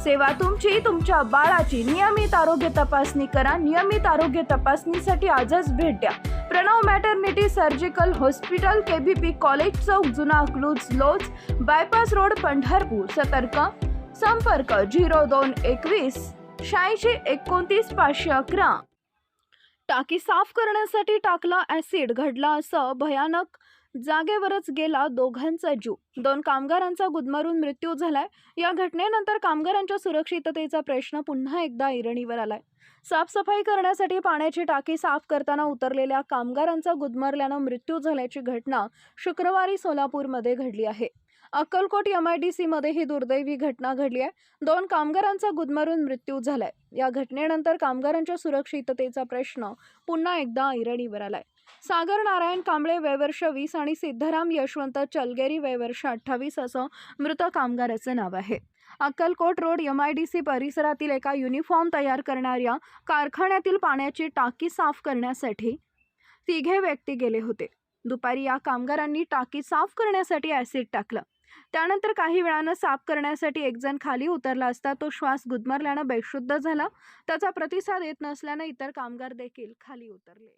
सेवा तुमची तुमच्या बाळाची नियमित आरोग्य तपासणी करा. नियमित आरोग्य तपासणीसाठी आजच भेट द्या. Pranav maternity surgical hospital KBP college चौक जुना अकलूज लोज बायपास रोड पंढरपूर. सतर्क. संपर्क झिरो दोन एकवीस शहाऐंशी एकोणतीस पाचशे अकरा. टाकी साफ करण्यासाठी टाकला ॲसिड घडला असं भयानक जागेवरच गेला दोघांचा जीव. दोन कामगारांचा गुदमरून मृत्यू झालाय. या घटनेनंतर कामगारांच्या सुरक्षिततेचा प्रश्न पुन्हा एकदा ऐरणीवर आलाय. साफसफाई करण्यासाठी पाण्याची टाकी साफ करताना उतरलेल्या कामगारांचा गुदमरल्यानं मृत्यू झाल्याची घटना शुक्रवारी सोलापूरमध्ये घडली आहे. अक्कलकोट एम आय डी सीमध्ये ही दुर्दैवी घटना घडली आहे. दोन कामगारांचा गुदमरून मृत्यू झालाय. या घटनेनंतर कामगारांच्या सुरक्षिततेचा प्रश्न पुन्हा एकदा ऐरणीवर आलाय. सागर नारायण कांबळे वयवर्ष वीस आणि सिद्धराम यशवंत चलगेरी वयवर्ष अठ्ठावीस असं मृत कामगाराचं नाव आहे. Akkalkot road M I D C परिसरातील एका युनिफॉर्म तयार करणाऱ्या कारखान्यातील पाण्याची टाकी साफ करण्यासाठी तिघे व्यक्ती गेले होते. दुपारी या कामगारांनी टाकी साफ करण्यासाठी ॲसिड टाकलं. त्यानंतर काही वेळानं साफ करण्यासाठी एकजण खाली उतरला असता तो श्वास गुदमरल्यानं बेशुद्ध झाला. त्याचा प्रतिसाद येत नसल्यानं इतर कामगार देखील खाली उतरले.